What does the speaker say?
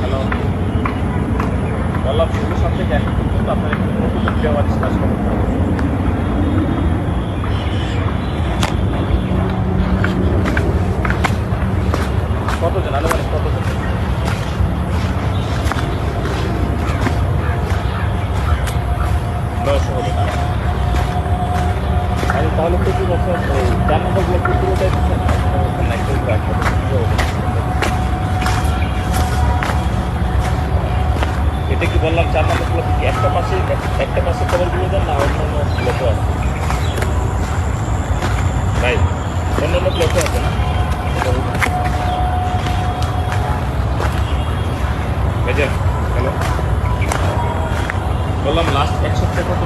Hello বললাম শুভ সব থেকে এখন পর্যন্ত আপনার একটু নতুন দেওয়ার ডিসকাস করতে কতজন আলো মানে কতজন তাহলে প্রচুর বছর জানাটা গুলো প্রচুর এটা কি বললাম, চার নম্বর কি একটা পাশে একটা পাশে খবরগুলো দেন না, অন্য অন্য আছে? ভাই অন্য অন্য আছে না? হ্যালো বললাম লাস্ট এক সপ্তাহ কত